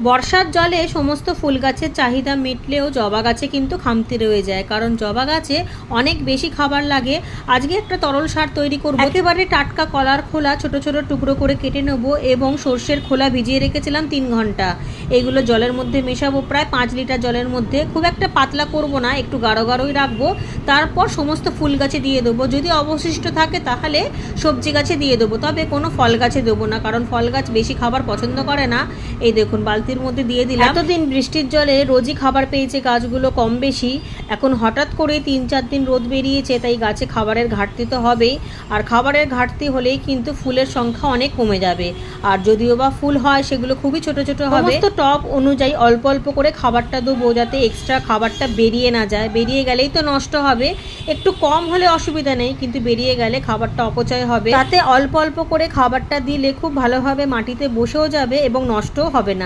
বর্ষার জলে সমস্ত ফুল গাছের চাহিদা মিটলেও জবা গাছে কিন্তু খামতি রয়ে যায়। কারণ জবা গাছে অনেক বেশি খাবার লাগে। আজকে একটা তরল সার তৈরি করব। একেবারে টাটকা কলার খোলা, ছোট ছোট টুকরো করে কেটে নেব এবং সর্ষের খোলা ভিজিয়ে রেখেছিলাম তিন ঘণ্টা। এগুলো জলের মধ্যে মেশাবো। প্রায় পাঁচ লিটার জলের মধ্যে। খুব একটা পাতলা করব না, একটু গাঢ় গাঢ়ই রাখব। তারপর সমস্ত ফুল গাছে দিয়ে দেবো। যদি অবশিষ্ট থাকে তাহলে সবজি গাছে দিয়ে দেবো। তবে কোনো ফল গাছে দেবো না, কারণ ফল গাছ বেশি খাবার পছন্দ করে না। এই দেখুন বালতির মধ্যে দিয়ে দিলাম। এতদিন বৃষ্টির জলে রোজই খাবার পেয়েছে গাছগুলো কম বেশি। এখন হঠাৎ করে তিন চার দিন রোদ বেরিয়েছে তাই গাছে খাবারের ঘাটতি তো হবেই। আর খাবারের ঘাটতি হলেই কিন্তু ফুলের সংখ্যা অনেক কমে যাবে। আর যদিও বা ফুল হয় সেগুলো খুবই ছোট ছোট হবে। তো টপ অনুযায়ী অল্প অল্প করে খাবারটা দেবো যাতে এক্সট্রা খাবারটা বেরিয়ে না যায়। বেরিয়ে গেলেই তো নষ্ট হবে। একটু কম হলে অসুবিধা নেই কিন্তু বেরিয়ে গেলে খাবারটা অপচয় হবে। তাতে অল্প অল্প করে খাবারটা দিলে খুব ভালোভাবে মাটিতে বসেও যাবে এবং নষ্টও হবে না।